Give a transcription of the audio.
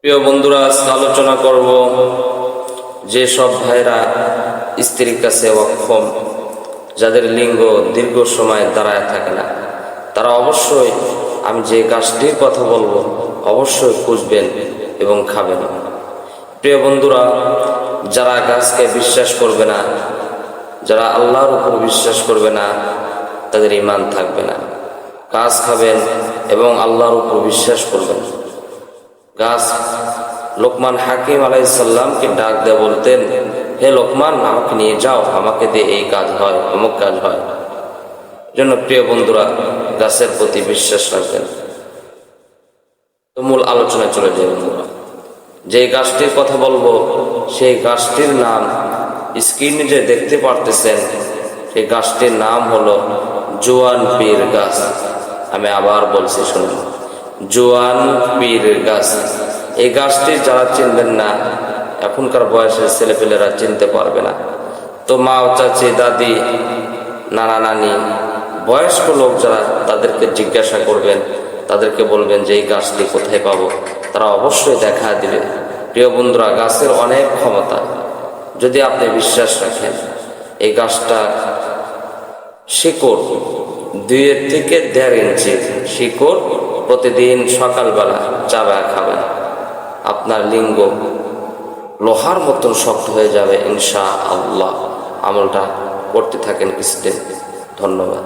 প্রিয় বন্ধুরা আলোচনা করব যে সব ভাইরা স্ত্রীর কাছে অক্ষম, যাদের লিঙ্গ দীর্ঘ সময় দাঁড়ায় থাকে না, তারা অবশ্যই আমি যে গাছটির কথা বলব অবশ্যই খুঁজবেন এবং খাবেন। প্রিয় বন্ধুরা, যারা গাছকে বিশ্বাস করবে না, যারা আল্লাহর উপর বিশ্বাস করবে না, তাদের ইমান থাকবে না। গাছ খাবেন এবং আল্লাহর উপর বিশ্বাস করবেন। গাছ লোকমান হাকিম আলাইসাল্লামকে ডাক দিয়ে বলতেন, হে লোকমান, আমাকে নিয়ে যাও, আমাকে দিয়ে এই কাজ হয়, অমুক কাজ হয়। জন্য প্রিয় বন্ধুরা, গাছের প্রতি বিশ্বাস রাখবেন। তো মূল আলোচনায় চলে যায় বন্ধুরা। যে গাছটির কথা বলব, সেই গাছটির নাম স্ক্রিনে যে দেখতে পারতেছেন, সেই গাছটির নাম হলো জোয়ান পীর গাছ। আমি আবার বলছি, শুনুন। জোয়ান পীর গাছ এই গাছটি যারা চিনবেন না, এখনকার বয়সের ছেলেপেলেরা চিনতে পারবে না। তো মা চাচি, দাদি, নানা, নানি, বয়স্ক লোক যারা তাদেরকে জিজ্ঞাসা করবেন, তাদেরকে বলবেন যে এই গাছটি কোথায় পাবো, তারা অবশ্যই দেখা দিবে। প্রিয় বন্ধুরা, গাছের অনেক ক্ষমতা। যদি আপনি বিশ্বাস রাখেন, এই গাছটা শিকড় দুইয়ের থেকে দেড় ইঞ্চি শিকড় প্রতিদিন সকালবেলা চাবা খাবেন আপনার লিঙ্গ লোহার মতন শক্ত হয়ে যাবে ইনশা আল্লাহ আমলটা করতে থাকেন কিছুদিন ধন্যবাদ।